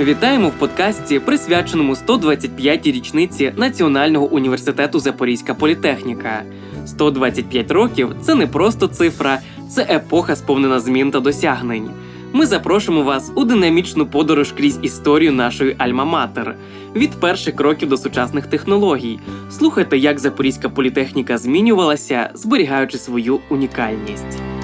Вітаємо в подкасті, присвяченому 125-й річниці Національного університету Запорізька політехніка. 125 років це не просто цифра, це епоха сповнена змін та досягнень. Ми запрошуємо вас у динамічну подорож крізь історію нашої Альма-Матер від перших кроків до сучасних технологій. Слухайте, як Запорізька політехніка змінювалася, зберігаючи свою унікальність.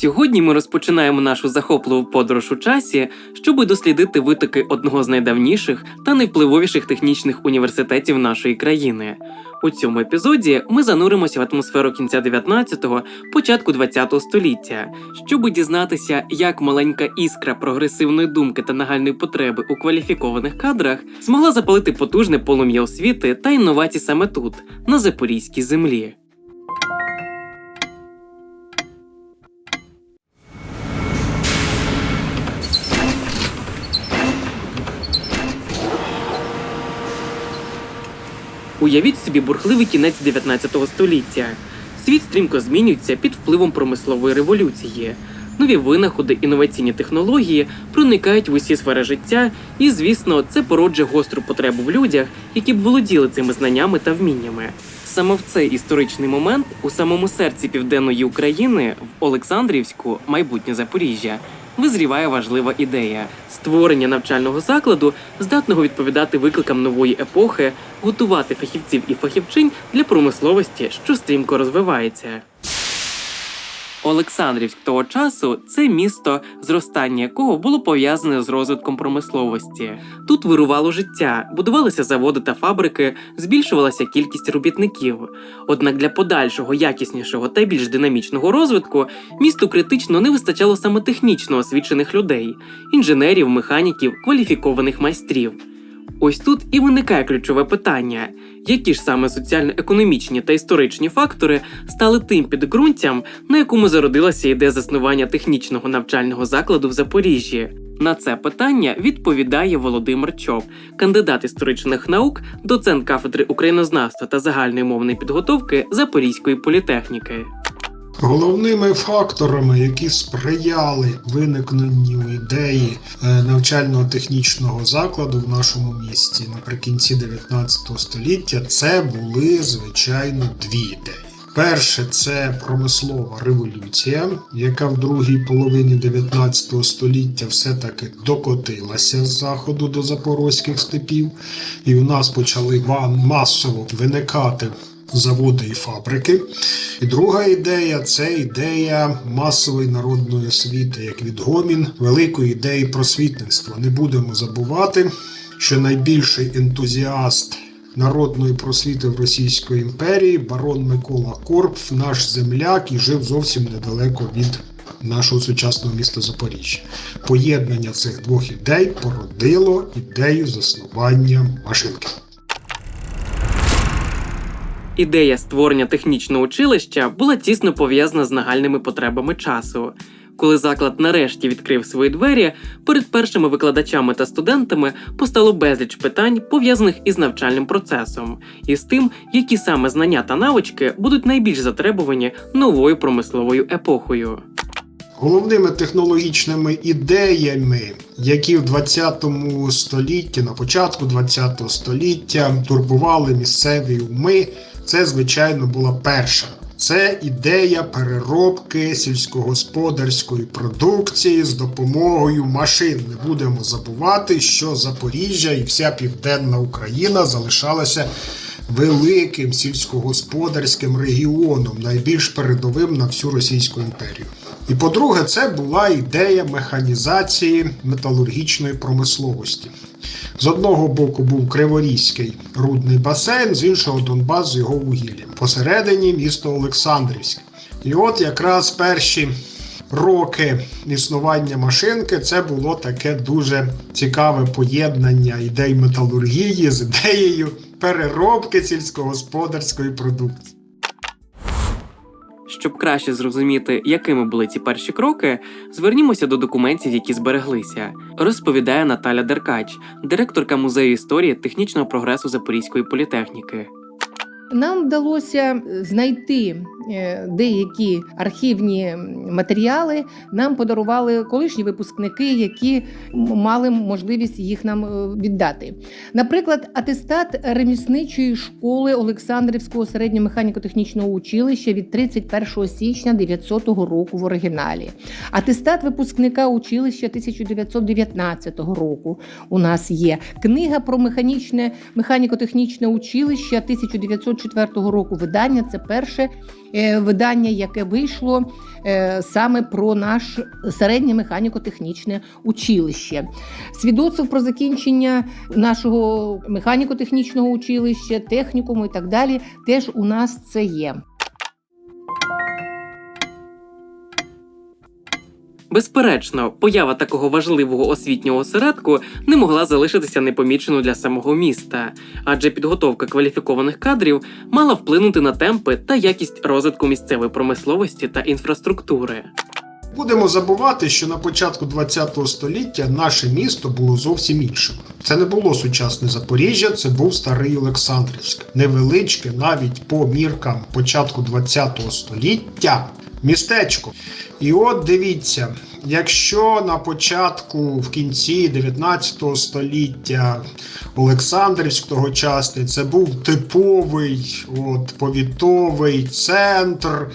Сьогодні ми розпочинаємо нашу захопливу подорож у часі, щоб дослідити витоки одного з найдавніших та найвпливовіших технічних університетів нашої країни. У цьому епізоді ми зануримося в атмосферу кінця 19-го, початку 20-го століття, щоб дізнатися, як маленька іскра прогресивної думки та нагальної потреби у кваліфікованих кадрах змогла запалити потужне полум'я освіти та інновацій саме тут, на запорізькій землі. Уявіть собі бурхливий кінець 19 століття. Світ стрімко змінюється під впливом промислової революції. Нові винаходи, інноваційні технології проникають в усі сфери життя, і, звісно, це породжує гостру потребу в людях, які б володіли цими знаннями та вміннями. Саме в цей історичний момент, у самому серці південної України, в Олександрівську, майбутнє Запоріжжя, визріває важлива ідея створення навчального закладу, здатного відповідати викликам нової епохи, готувати фахівців і фахівчинь для промисловості, що стрімко розвивається. Олександрівськ того часу це місто, зростання якого було пов'язане з розвитком промисловості. Тут вирувало життя, будувалися заводи та фабрики, збільшувалася кількість робітників. Однак для подальшого якіснішого та більш динамічного розвитку місту критично не вистачало саме технічно освічених людей, інженерів, механіків, кваліфікованих майстрів. Ось тут і виникає ключове питання: які ж саме соціально-економічні та історичні фактори стали тим підґрунтям, на якому зародилася ідея заснування технічного навчального закладу в Запоріжжі? На це питання відповідає Володимир Чоп, кандидат історичних наук, доцент кафедри українознавства та загальної мовної підготовки Запорізької політехніки. Головними факторами, які сприяли виникненню ідеї е, навчально-технічного закладу в нашому місті наприкінці 19 століття, це були звичайно дві ідеї. Перше це промислова революція, яка в другій половині 19 століття все-таки докотилася з заходу до запорозьких степів, і у нас почали масово виникати заводи і фабрики. І друга ідея це ідея масової народної освіти, як відгомін великої ідеї просвітництва. Не будемо забувати, що найбільший ентузіаст народної просвіти в Російської імперії барон Микола Корп, наш земляк, і жив зовсім недалеко від нашого сучасного міста Запоріжжя. Поєднання цих двох ідей породило ідею заснування машинки. Ідея створення технічного училища була тісно пов'язана з нагальними потребами часу. Коли заклад нарешті відкрив свої двері, перед першими викладачами та студентами постало безліч питань, пов'язаних із навчальним процесом, і з тим, які саме знання та навички будуть найбільш затребувані новою промисловою епохою. Головними технологічними ідеями, які в 20 столітті, на початку 20 століття турбували місцеві уми, це, звичайно, була перша. Це ідея переробки сільськогосподарської продукції з допомогою машин. Не будемо забувати, що Запоріжжя і вся південна Україна залишалася великим сільськогосподарським регіоном, найбільш передовим на всю Російську імперію. І по-друге, це була ідея механізації металургічної промисловості. З одного боку був Криворізький рудний басейн, з іншого Донбас з його вугіллям. Посередині місто Олександрівське. І от якраз перші роки існування машинки це було таке дуже цікаве поєднання ідей металургії з ідеєю переробки сільськогосподарської продукції. Щоб краще зрозуміти, якими були ці перші кроки, звернімося до документів, які збереглися, розповідає Наталя Деркач, директорка музею історії технічного прогресу Запорізької політехніки. Нам вдалося знайти е, деякі архівні матеріали. Нам подарували колишні випускники, які мали можливість їх нам е, віддати. Наприклад, атестат ремісничої школи Олександрівського середнього механіко-технічного училища від 31 січня 900 року в оригіналі. Атестат випускника училища 1919 року у нас є. Книга про механічне механіко-технічне училище 1904 року. Видання це перше е, видання, яке вийшло е, саме про наш середнє механіко-технічне училище. Свідоцтво про закінчення нашого механіко-технічного училища, технікуму і так далі. Теж у нас це є. Безперечно, поява такого важливого освітнього осередку не могла залишитися непоміченою для самого міста, адже підготовка кваліфікованих кадрів мала вплинути на темпи та якість розвитку місцевої промисловості та інфраструктури. Будемо забувати, що на початку ХХ століття наше місто було зовсім іншим. Це не було сучасне Запоріжжя, це був старий Олександрівськ, невеличке навіть по міркам початку ХХ століття містечко. І от дивіться, якщо на початку, в кінці 19 століття Олександрівськ тогочасний це був типовий от, повітовий центр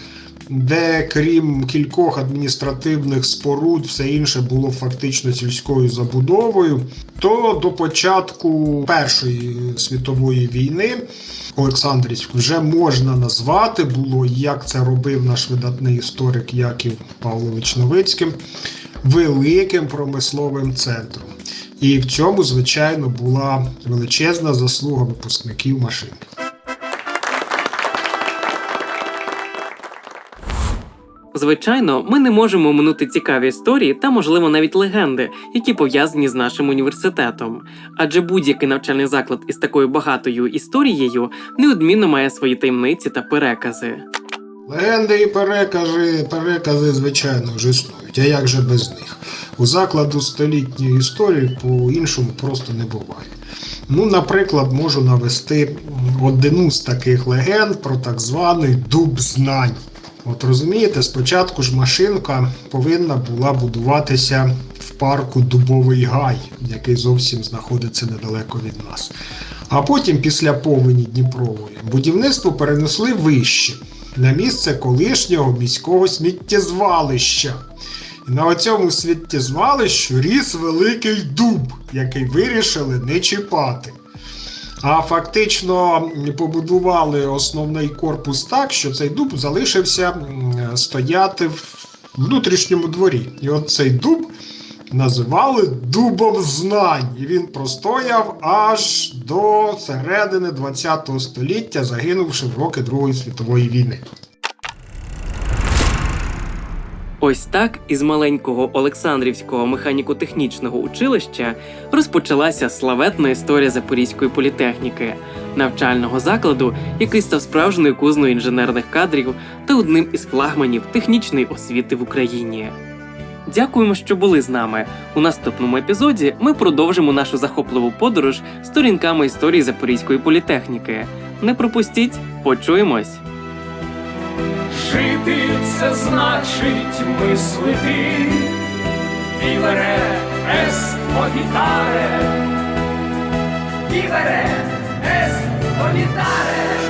де крім кількох адміністративних споруд, все інше було фактично сільською забудовою, то до початку Першої світової війни Олександрівськ вже можна назвати було, як це робив наш видатний історик Яків Павлович Новицьким, великим промисловим центром. І в цьому, звичайно, була величезна заслуга випускників машин. Звичайно, ми не можемо оминути цікаві історії та, можливо, навіть легенди, які пов'язані з нашим університетом. Адже будь-який навчальний заклад із такою багатою історією неодмінно має свої таємниці та перекази. Легенди і перекази, перекази, звичайно, ж існують. А як же без них? У закладу столітньої історії по-іншому просто не буває. Ну, наприклад, можу навести одну з таких легенд про так званий дуб знань. От розумієте, спочатку ж машинка повинна була будуватися в парку Дубовий Гай, який зовсім знаходиться недалеко від нас. А потім, після повені Дніпрової, будівництво перенесли вище на місце колишнього міського сміттєзвалища. І на оцьому сміттєзвалищу ріс великий дуб, який вирішили не чіпати. А фактично побудували основний корпус так, що цей дуб залишився стояти в внутрішньому дворі. І от цей дуб називали дубом знань. І він простояв аж до середини ХХ століття, загинувши в роки Другої світової війни. Ось так із маленького Олександрівського механіко-технічного училища розпочалася славетна історія Запорізької політехніки, навчального закладу, який став справжньою кузною інженерних кадрів та одним із флагманів технічної освіти в Україні. Дякуємо, що були з нами. У наступному епізоді ми продовжимо нашу захопливу подорож сторінками історії Запорізької політехніки. Не пропустіть, почуємось! Жити це значить мислити. Vivere est cogitare. Vivere est cogitare.